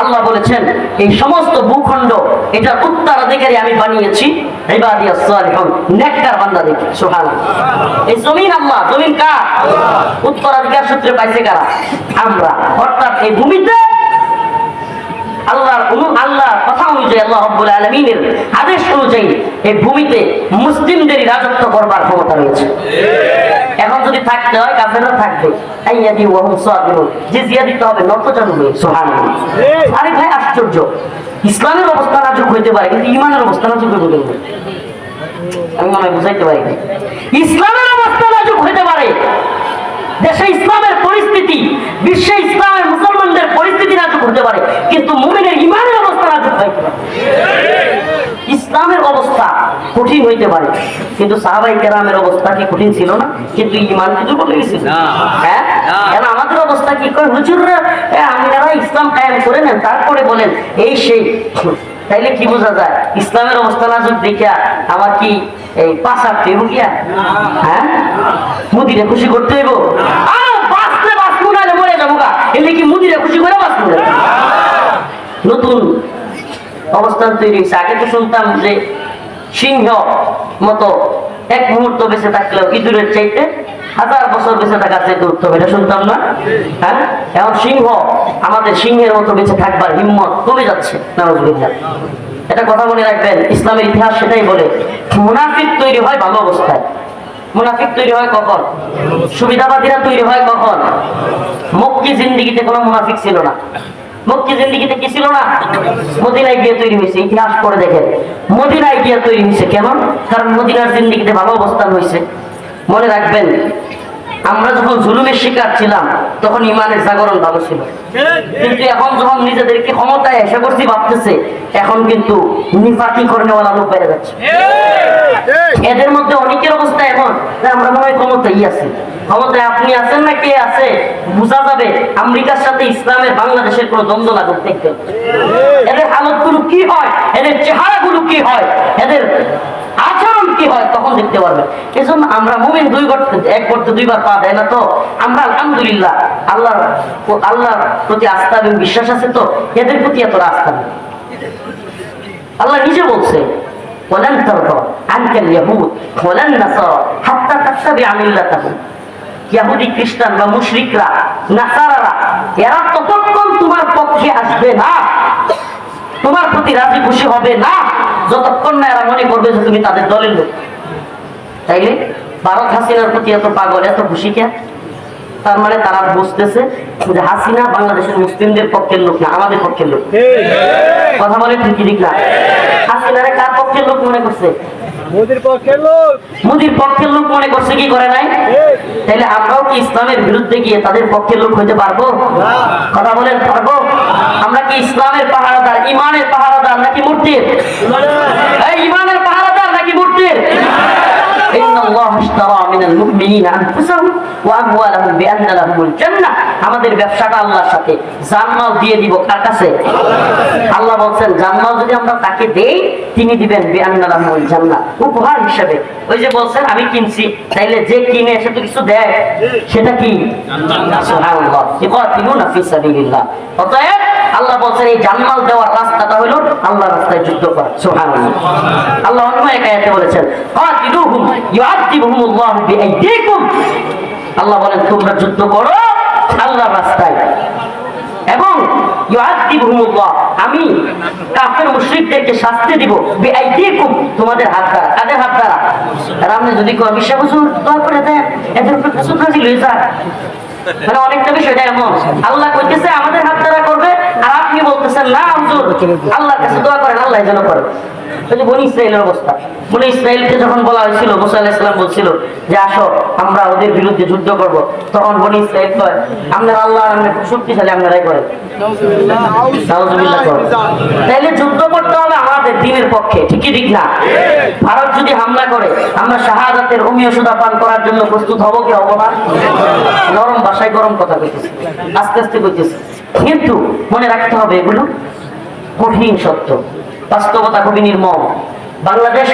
আল্লাহ বলেছেন, এই সমস্ত ভূখণ্ড এটা উত্তরাধিকারী আমি বানিয়েছি উত্তরাধিকার সূত্রে পাইছে কারা? আমরা। অর্থাৎ এই ভূমিতে আল্লাহর অনু আল্লাহ কথা অনুযায়ী, আল্লাহ আলমিনের আদেশ অনুযায়ী, এই ভূমিতে মুসলিমদেরই রাজত্ব করবার ক্ষমতা রয়েছে। এখন যদি থাকতে হয় কাফেররা থাকবে। আইয়াদি ওয়াহুম সাবিরুন। জিজিয়া দিতে হবে নত জানবে সুবহানাল্লাহ। আরে ভাই আশ্চর্য। ইসলামের অবস্থা নাজুক হইতে পারে কিন্তু ইমানের অবস্থা নাজুক হইতে পারে। আমি মনে হয় বুঝাইতে পারি ইসলামের অবস্থা নাজুক হইতে পারে। দেশে ইসলামের পরিস্থিতি বিশ্বে ইসলামের মুসলমানদের পরিস্থিতি নাজুক হতে পারে কিন্তু মুমিনের ইমানের অবস্থা নাজুক হইতে পারে। ইসলামের অবস্থা কঠিন হইতে পারে। কিন্তু সাহাবাই কেরামের অবস্থা কি কঠিন ছিল না? কিন্তু ইমান কি দুর্বল হয়ে গেছিল হ্যাঁ? কেন আমাদের অবস্থা কি? কয় হুজুররা আপনারা ইসলাম কায়েম করে নেন তারপরে বলেন এই সেই তাইলে কি বোঝা যায়? ইসলামের অবস্থা নাজুক দেখিয়া আমার কি এই পাশা পেব গিয়া? হ্যাঁ? মুদিরে খুশি করতে হইব? বাঁচলে বাঁচবো না মরে যাব গা। এমনি কি মুদিরে খুশি করে বাঁচবো? নতুন অবস্থান তৈরি হয়েছে। আগে তো শুনতাম যে সিংহ মতো এক মুহূর্ত বেঁচে থাকলেও ইঁদুরের চাইতে হাজার বছর বেঁচে থাকার চাইতে উত্তম, এটা শুনতাম না? হ্যাঁ? এখন সিংহ, আমাদের সিংহের মতো বেঁচে থাকবার হিম্মত কমে যাচ্ছে নারজবিল্লা এটা কথা মনে রাখবেন, ইসলামের ইতিহাস সেটাই বলে, মুনাফিক তৈরি হয় ভালো অবস্থায়। মুনাফিক তৈরি হয় কখন? সুবিধাবাদীরা তৈরি হয় কখন? মক্কি জিন্দিগিতে কোনো মুনাফিক ছিল না। মক্কি জিন্দিগিতে কি ছিল না? মদিনায় গিয়ে তৈরি হয়েছে, ইতিহাস পড়ে দেখেন। মদিনায় গিয়ে তৈরি হয়েছে কেমন? কারণ মদিনার জিন্দিগিতে ভালো অবস্থান হয়েছে। মনে রাখবেন আমরা যখন জুলুমের শিকার ছিলাম, তখন ইমানের জাগরণ ভালো ছিল। কিন্তু এখন যখন নিজেদেরকে ক্ষমতায় এসে করছি ভাবতেছে, এখন কিন্তু নিফাকি করেনেওয়ালা লোক বেড়ে যাচ্ছে। এদের মধ্যে অনেকের অবস্থা এখন আমরা মনে হয় ক্ষমতাই আছি। ক্ষমতায় আপনি আছেন না, কে আছে? বোঝা যাবে আমেরিকার সাথে ইসলামের বাংলাদেশের কোনো দ্বন্দ্ব লাগুক দেখবেন এদের হালতগুলো কি হয়? এদের চেহারাগুলো কি হয়? এদের হয় তখন দেখতে পারবেন এজন্য আমরা মুমিন দুই করতে এক করতে দুইবার পা দেয় না তো আমরা আলহামদুলিল্লাহ আল্লাহর আল্লাহর প্রতি আস্থা এবং বিশ্বাস আছে তো এদের প্রতি এত আস্থা নেই আল্লাহ নিজে বলছে ولن ترضى عنك اليهود ولا النصارى حتى تتبع ملتهم ইহুদি খ্রিস্টান বা মুশরিকরা নাসারারা এরা ততক্ষণ তোমার পক্ষে আসবে না তোমার প্রতি রাজি খুশি হবে না যতক্ষণ না এরা মনে করবে যে তুমি তাদের দলের লোক। তাইলে ভারত হাসিনার প্রতি এত পাগল এত খুশি কে? তার মানে তারা বুঝতেছে যে হাসিনা বাংলাদেশের মুসলিমদের পক্ষের লোক না আমাদের পক্ষের লোক। কথা বলে ঠিকই ঠিক না? হাসিনারে কার পক্ষের লোক মনে করছে? মোদির পক্ষের লোক। মোদির পক্ষের লোক মনে করছে কি করে নাই? তাহলে আমরাও কি ইসলামের বিরুদ্ধে গিয়ে তাদের পক্ষের লোক হইতে পারব? কথা বলেন পারব? ইসলামের পাহারাদার ইমানের পাহারাদার নাকি মূর্তির? ইমানের পাহারাদার নাকি মূর্তির? আমাদের ব্যবসাটা আল্লাহর সাথে। জানমাল দিয়ে দিব কার কাছে? আল্লাহ বলছেন জানমাল যদি আমরা তাকে দেই তিনি দিবেন বেআনালাহুল জান্নাত উপহার হিসেবে। ওই যে বলছেন আমি কিনছি। তাইলে যে কিনে সে তো কিছু দেয়। সেটা কি? সুবহানাল্লাহ। অতএব আল্লাহ বলছেন, এই জানমাল দেওয়ার রাস্তাটা হলো আল্লাহর রাস্তায় যুদ্ধ করা। সুবহানাল্লাহ। আল্লাহ অন্য এক বলেছেন আল্লাহ বলেন, তোমরা যুদ্ধ করো আল্লাহর রাস্তায় এবং আমি কাফের মুশরিকদেরকে শাস্তি দিব তোমাদের হাত দ্বারা। কাদের হাত দ্বারা? আর আপনি যদি কোন বিশ্বাস করে দেন, এদের উপর হয়ে যায় মানে অনেকটা বিষয়টা এমন। আল্লাহ কইতেছে, আমাদের হাত বিরুদ্ধে যুদ্ধ করতে হবে আমাদের দিনের পক্ষে, ঠিকই ঠিক না? ভারত যদি হামলা করে, আমরা শাহাদাতের হোমিও সুদা পান করার জন্য প্রস্তুত হব কি হব না? নরম ভাষায় গরম কথা কইতেছি, আস্তে আস্তে কইতেছি। কিন্তু মনে রাখতে হবে এগুলো কঠিন সত্য। বাস্তবতা খুবই নির্মম। বাংলাদেশ